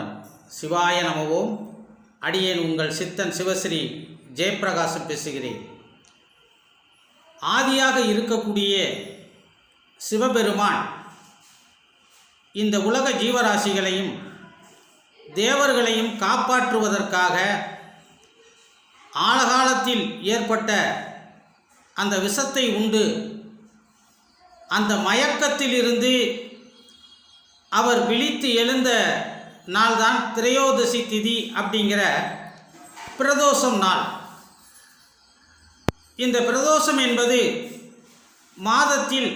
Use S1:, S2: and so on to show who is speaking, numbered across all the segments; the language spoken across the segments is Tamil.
S1: வாழ்க சிவாய நமவோம் அடியேன் உங்கள் சித்தன் சிவஸ்ரீ ஜெயபிரகாசம் பேசுகிறேன். ஆதியாக இருக்கக்கூடிய சிவபெருமான் இந்த உலக ஜீவராசிகளையும் தேவர்களையும் காப்பாற்றுவதற்காக ஆழகாலத்தில் ஏற்பட்ட அந்த விஷத்தை உண்டு. அந்த மயக்கத்திலிருந்து அவர் விழித்து எழுந்த நாள்தான் திரையோதசி திதி அப்படிங்கிற பிரதோஷம் நாள். இந்த பிரதோஷம் என்பது மாதத்தில்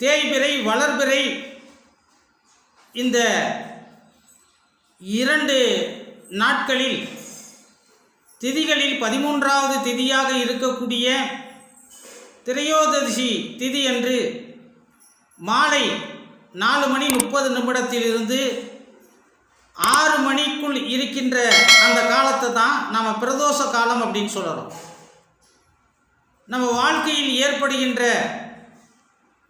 S1: தேய்பிறை வளர்பிறை இந்த இரண்டு நாட்களில் திதிகளில் பதிமூன்றாவது திதியாக இருக்கக்கூடிய திரையோதசி திதி அன்று மாலை நாலு மணி முப்பது நிமிடத்திலிருந்து ஆறு மணிக்குள் இருக்கின்ற அந்த காலத்தை தான் நம்ம பிரதோஷ காலம் அப்படின்னு சொல்கிறோம் நம்ம வாழ்க்கையில் ஏற்படுகின்ற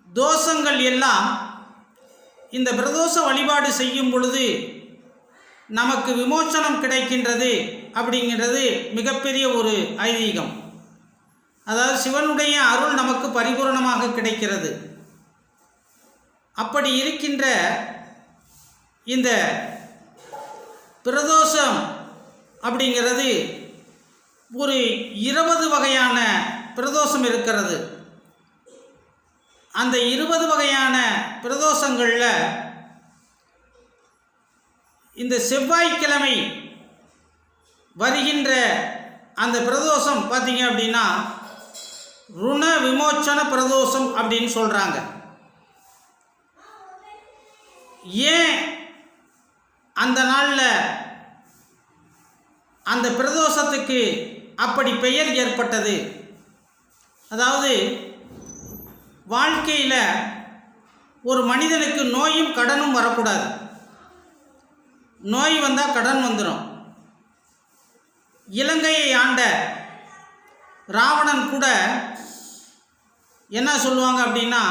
S1: தோஷங்கள் எல்லாம் இந்த பிரதோஷ வழிபாடு செய்யும் பொழுது நமக்கு விமோச்சனம் கிடைக்கின்றது அப்படிங்கிறது மிகப்பெரிய ஒரு ஐதீகம். அதாவது சிவனுடைய அருள் நமக்கு பரிபூரணமாக கிடைக்கிறது. அப்படி இருக்கின்ற இந்த பிரதோஷம் அப்படிங்கிறது ஒரு இருபது வகையான பிரதோஷம் இருக்கிறது. அந்த இருபது வகையான பிரதோஷங்களில் இந்த செவ்வாய்க்கிழமை வருகின்ற அந்த பிரதோஷம் பார்த்தீங்க அப்படின்னா ருண விமோச்சன பிரதோஷம் அப்படின்னு சொல்கிறாங்க ஏன் அந்த நாளில் அந்த பிரதோஷத்துக்கு அப்படி பெயர் ஏற்பட்டது. அதாவது வாழ்க்கையில் ஒரு மனிதனுக்கு நோயும் கடனும் வரக்கூடாது. நோய் வந்தால் கடன் வந்துடும் இலங்கையை ஆண்ட ராவணன் கூட என்ன சொல்லுவாங்க அப்படின்னா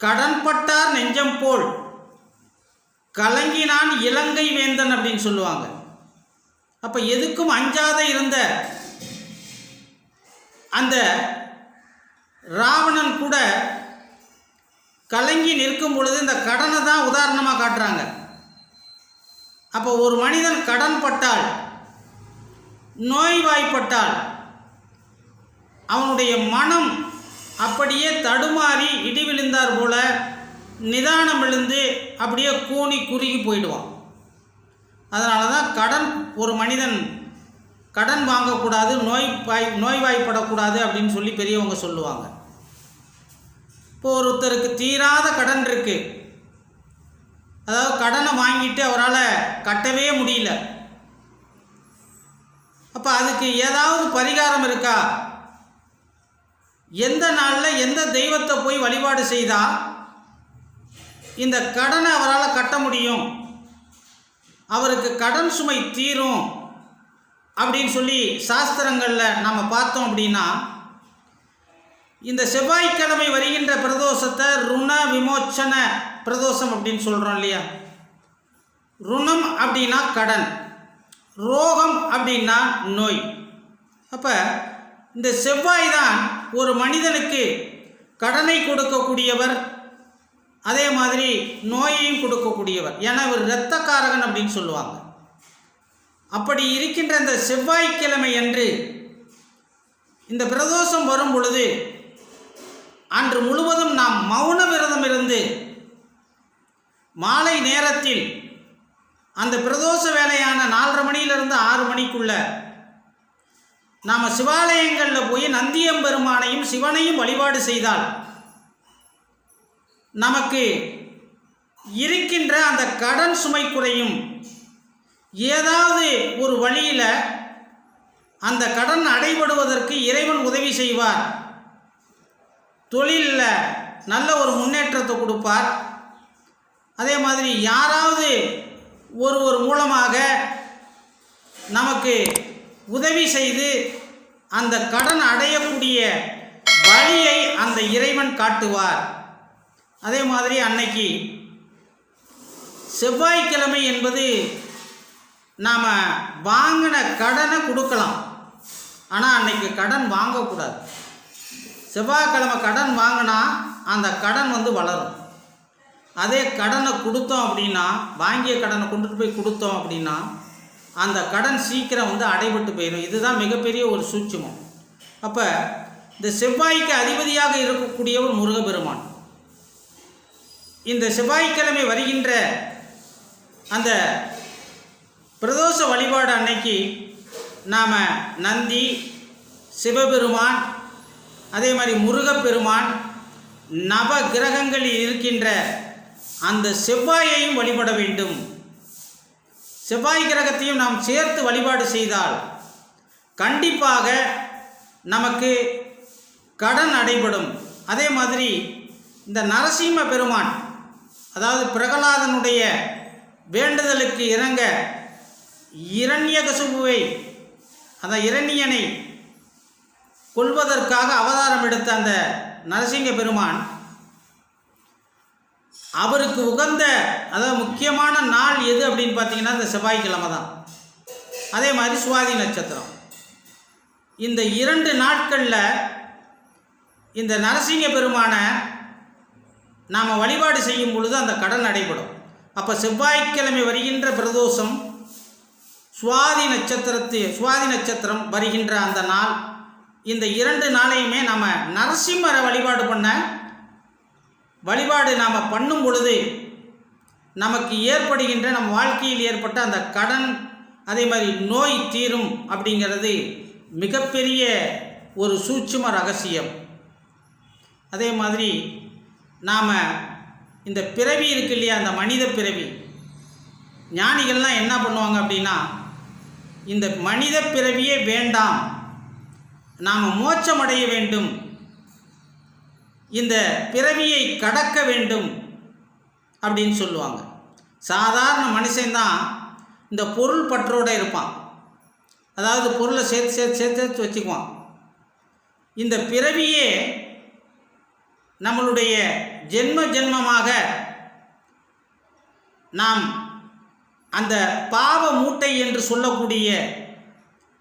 S1: கடன்பட்டார் நெஞ்சம் போல் கலங்கினான் இலங்கை வேந்தன் அப்படின்னு சொல்லுவாங்க. அப்போ எதுக்கும் அஞ்சாத இருந்த அந்த ராவணன் கூட கலங்கி நிற்கும் பொழுது இந்த கடனை தான் உதாரணமாக காட்டுறாங்க. அப்போ ஒரு மனிதன் கடன் பட்டால் நோய்வாய்ப்பட்டால் அவனுடைய மனம் அப்படியே தடுமாறி இடி விழுந்தார் போல நிதானம் விழுந்து அப்படியே கூனி குறுகி போயிடுவான். அதனால தான் கடன் ஒரு மனிதன் கடன் வாங்கக்கூடாது நோய் வாய் நோய்வாய்ப்படக்கூடாது அப்படின்னு சொல்லி பெரியவங்க சொல்லுவாங்க. இப்போ ஒருத்தருக்கு தீராத கடன் இருக்குது அதாவது கடனை வாங்கிட்டு அவரால் கட்டவே முடியல. அப்போ அதுக்கு ஏதாவது பரிகாரம் இருக்கா? எந்த நாளில் எந்த தெய்வத்தை போய் வழிபாடு செய்தால் இந்த கடனை அவரால் கட்ட முடியும். அவருக்கு கடன் சுமை தீரும் அப்படின்னு சொல்லி சாஸ்திரங்களில் நம்ம பார்த்தோம் அப்படின்னா இந்த செவ்வாய்க்கிழமை வருகின்ற பிரதோஷத்தை ருண விமோச்சன பிரதோஷம் அப்படின்னு சொல்கிறோம் இல்லையா? ருணம் அப்படின்னா கடன் ரோகம் அப்படின்னா நோய். அப்போ இந்த செவ்வாய் தான் ஒரு மனிதனுக்கு கடனை கொடுக்கக்கூடியவர் அதே மாதிரி நோயையும் கொடுக்கக்கூடியவர். ஏன்னா இவர் இரத்தக்காரகன் அப்படின்னு சொல்லுவாங்க. அப்படி இருக்கின்ற இந்த செவ்வாய்க்கிழமை அன்று இந்த பிரதோஷம் வரும் பொழுது அன்று முழுவதும் நாம் மௌன விரதம் இருந்து மாலை நேரத்தில் அந்த பிரதோஷ வேலையான நாலரை மணியிலிருந்து ஆறு மணிக்குள்ள நாம் சிவாலயங்களில் போய் நந்தியம்பெருமானையும் சிவனையும் வழிபாடு செய்தால் நமக்கு இருக்கின்ற அந்த கடன் சுமை குறையும். ஏதாவது ஒரு வழியில் அந்த கடன் அடைபடுவதற்கு இறைவன் உதவி செய்வார். தொழிலில் நல்ல ஒரு முன்னேற்றத்தை கொடுப்பார். அதே மாதிரி யாராவது ஒரு ஒரு மூலமாக நமக்கு உதவி செய்து அந்த கடன் அடையக்கூடிய வழியை அந்த இறைவன் காட்டுவார். அதே மாதிரி அன்னைக்கு செவ்வாய்க்கிழமை என்பது நாம் வாங்கின கடனை கொடுக்கலாம். ஆனால் அன்னைக்கு கடன் வாங்கக்கூடாது. செவ்வாய்க்கிழமை கடன் வாங்கினா அந்த கடன் வந்து வளரும். அதே கடனை கொடுத்தோம் அப்படின்னா வாங்கிய கடனை கொண்டுட்டு போய் கொடுத்தோம் அப்படின்னா அந்த கடன் சீக்கிரம் வந்து அடைபட்டு போயிடும் இதுதான் மிகப்பெரிய ஒரு சூட்சமம். அப்போ இந்த செவ்வாய்க்கு அதிபதியாக இருக்கக்கூடியவர் முருகப்பெருமான். இந்த செவ்வாய்க்கிழமை வருகின்ற அந்த பிரதோஷ வழிபாடு அன்னைக்கு நாம் நந்தி சிவபெருமான் அதே மாதிரி முருகப்பெருமான் நவ கிரகங்களில் இருக்கின்ற அந்த செவ்வாயையும் வழிபட வேண்டும். செவ்வாய் கிரகத்தையும் நாம் சேர்த்து வழிபாடு செய்தால் கண்டிப்பாக நமக்கு கடன் அடைபடும். அதே மாதிரி இந்த நரசிம்ம பெருமான் அதாவது பிரகலாதனுடைய வேண்டுதலுக்கு இறங்க இரண்யகசுபுவை அந்த இரணியனை கொள்வதற்காக அவதாரம் எடுத்த அந்த நரசிங்க பெருமான் அவருக்கு உகந்த அதாவது முக்கியமான நாள் எது அப்படின்னு பார்த்தீங்கன்னா இந்த செவ்வாய்க்கிழமை தான். அதே மாதிரி சுவாதி நட்சத்திரம். இந்த இரண்டு நாட்களில் இந்த நரசிங்க பெருமானை நாம் வழிபாடு செய்யும் பொழுது அந்த கடன் நடைபெறும் அப்போ செவ்வாய்க்கிழமை வருகின்ற பிரதோஷம் சுவாதி நட்சத்திரத்து சுவாதி நட்சத்திரம் வருகின்ற அந்த நாள் இந்த இரண்டு நாளையுமே நம்ம நரசிம்மரை வழிபாடு பண்ண வழிபாடு நாம் பண்ணும் பொழுது நமக்கு ஏற்படுகின்ற நம் வாழ்க்கையில் ஏற்பட்ட அந்த கடன் அதே மாதிரி நோய் தீரும் அப்படிங்கிறது மிகப்பெரிய ஒரு சூட்சும ரகசியம். அதே மாதிரி நாம் இந்த பிறவி இருக்கு இல்லையா அந்த மனித பிறவி. ஞானிகள்லாம் என்ன பண்ணுவாங்க அப்படின்னா இந்த மனித பிறவியே வேண்டாம். நாம் மோட்சமடைய வேண்டும். இந்த பிறவியை கடக்க வேண்டும் அப்படின்னு சொல்லுவாங்க. சாதாரண மனுஷன்தான் இந்த பொருள் பற்றோடு இருப்பான். அதாவது பொருளை சேர்த்து சேர்த்து சேர்த்து சேர்த்து வச்சுக்குவான். இந்த பிறவியே நம்மளுடைய ஜென்ம ஜென்மமாக நாம் அந்த பாவ மூட்டை என்று சொல்லக்கூடிய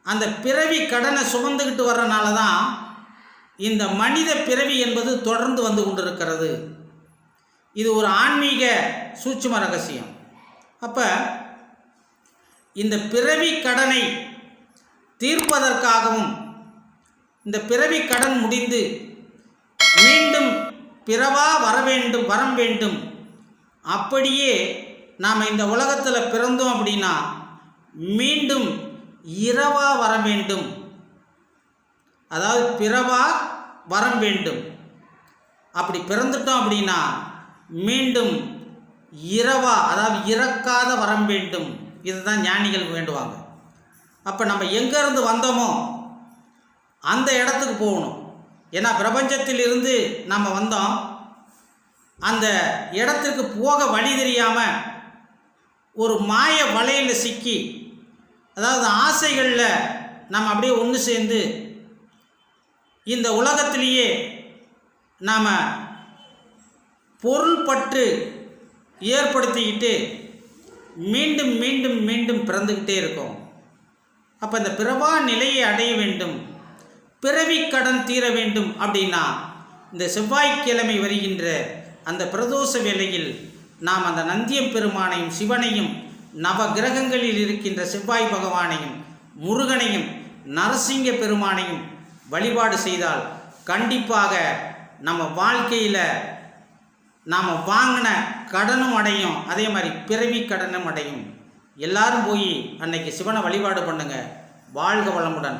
S1: அந்த பிறவி கடனை சுமந்துக்கிட்டு வர்றனால தான் இந்த மனித பிறவி என்பது தொடர்ந்து வந்து கொண்டிருக்கிறது. இது ஒரு ஆன்மீக சூட்சும ரகசியம். அப்போ இந்த பிறவி கடனை தீர்ப்பதற்காகவும் இந்த பிறவி கடன் முடிந்து மீண்டும் பிறவா வர வேண்டும் வரம் வேண்டும். அப்படியே நாம் இந்த உலகத்தில் பிறந்தோம் அப்படின்னா மீண்டும் இரவா வர வேண்டும். அதாவது பிறவா வரம் வேண்டும். அப்படி பிறந்துட்டோம் அப்படின்னா மீண்டும் இரவா அதாவது இறக்காத வரம் வேண்டும். இதுதான் ஞானிகள் வேண்டுவாங்க. அப்போ நம்ம எங்கேருந்து வந்தோமோ அந்த இடத்துக்கு போகணும். ஏன்னா பிரபஞ்சத்தில் இருந்து நம்ம வந்தோம். அந்த இடத்துக்கு போக வழி தெரியாமல் ஒரு மாய வலையில் சிக்கி அதாவது ஆசைகளில் நம்ம அப்படியே ஒன்று சேர்ந்து இந்த உலகத்திலேயே நாம் பொருள் பற்று ஏற்படுத்திக்கிட்டு மீண்டும் மீண்டும் மீண்டும் பிறந்துக்கிட்டே இருக்கோம். அப்போ இந்த பிறவா நிலையை அடைய வேண்டும். பிறவி கடன் தீர வேண்டும் அப்படின்னா இந்த செவ்வாய்க்கிழமை வருகின்ற அந்த பிரதோஷ வேளையில் நாம் அந்த நந்தியம் பெருமானையும் சிவனையும் நவ கிரகங்களில் இருக்கின்ற செவ்வாய் பகவானையும் முருகனையும் நரசிங்க பெருமானையும் வழிபாடு செய்தால் கண்டிப்பாக நம்ம வாழ்க்கையில் நாம் வாங்கின கடனும் அடையும். அதே மாதிரி பிறவி கடனும் அடையும். எல்லாரும் போய் அன்னைக்கு சிவனை வழிபாடு பண்ணுங்கள் வாழ்க வளமுடன்.